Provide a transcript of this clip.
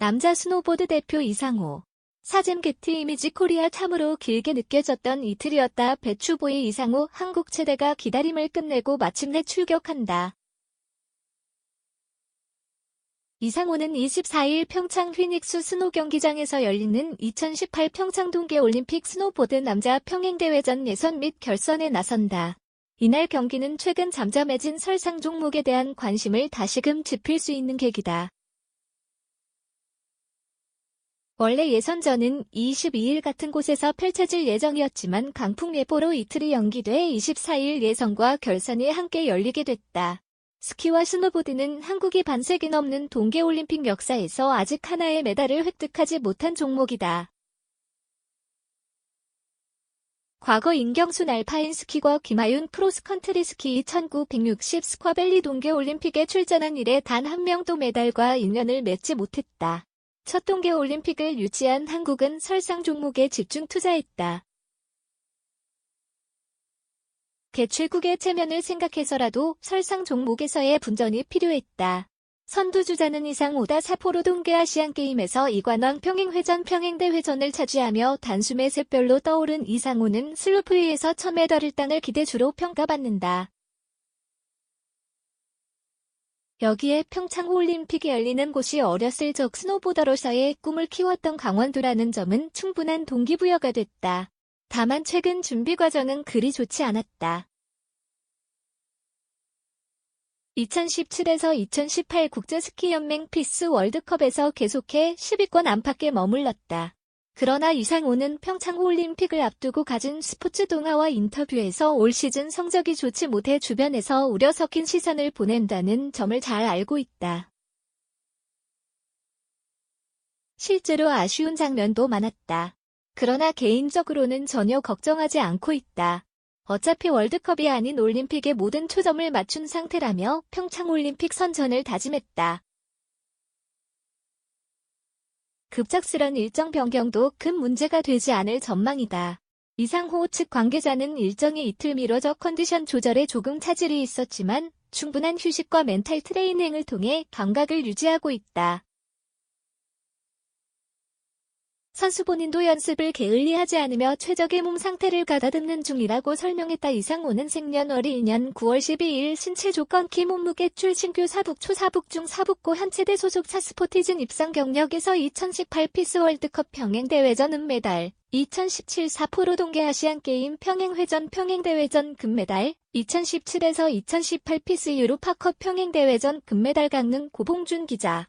남자 스노보드 대표 이상호. 사진 게티 이미지 코리아 참으로 길게 느껴졌던 이틀이었다. 배추보이 이상호 한국 체대가 기다림을 끝내고 마침내 출격한다. 이상호는 24일 평창 휘닉스 스노 경기장에서 열리는 2018 평창 동계올림픽 스노보드 남자 평행대회전 예선 및 결선에 나선다. 이날 경기는 최근 잠잠해진 설상 종목에 대한 관심을 다시금 짚을 수 있는 계기다. 원래 예선전은 22일 같은 곳에서 펼쳐질 예정이었지만 강풍 예보로 이틀이 연기돼 24일 예선과 결선이 함께 열리게 됐다. 스키와 스노보드는 한국이 반세기 넘는 동계올림픽 역사에서 아직 하나의 메달을 획득하지 못한 종목이다. 과거 임경순 알파인 스키과 김하윤 크로스컨트리 스키 1960 스쿼밸리 동계올림픽에 출전한 이래 단 한 명도 메달과 인연을 맺지 못했다. 첫 동계 올림픽을 유치한 한국은 설상 종목에 집중 투자했다. 개최국의 체면을 생각해서라도 설상 종목에서의 분전이 필요했다. 선두주자는 이상 오다 사포로 동계 아시안게임에서 이관왕 평행회전 평행대 회전을 차지하며 단숨에 샛별로 떠오른 이상호는 슬로프위에서 첫 메달을 따낼 기대주로 평가받는다. 여기에 평창 올림픽이 열리는 곳이 어렸을 적 스노보더로서의 꿈을 키웠던 강원도라는 점은 충분한 동기부여가 됐다. 다만 최근 준비 과정은 그리 좋지 않았다. 2017에서 2018 국제스키연맹 피스 월드컵에서 계속해 10위권 안팎에 머물렀다. 그러나 이상호는 평창 올림픽을 앞두고 가진 스포츠 동화와 인터뷰에서 올 시즌 성적이 좋지 못해 주변에서 우려 섞인 시선을 보낸다는 점을 잘 알고 있다. 실제로 아쉬운 장면도 많았다. 그러나 개인적으로는 전혀 걱정하지 않고 있다. 어차피 월드컵이 아닌 올림픽에 모든 초점을 맞춘 상태라며 평창올림픽 선전을 다짐했다. 급작스런 일정 변경도 큰 문제가 되지 않을 전망이다. 이상호 측 관계자는 일정이 이틀 미뤄져 컨디션 조절에 조금 차질이 있었지만 충분한 휴식과 멘탈 트레이닝을 통해 감각을 유지하고 있다. 선수 본인도 연습을 게을리하지 않으며 최적의 몸 상태를 가다듬는 중이라고 설명했다. 이상호는 생년월일 2년 9월 12일 신체 조건 키 몸무게 출 신규 사북 초 사북 중 사북고 한체대 소속 차스포티즌 입상 경력에서 2018 피스 월드컵 평행대회전 은메달 2017 사포로 동계 아시안게임 평행회전 평행대회전 금메달 2017에서 2018 피스 유로파컵 평행대회전 금메달 강릉 고봉준 기자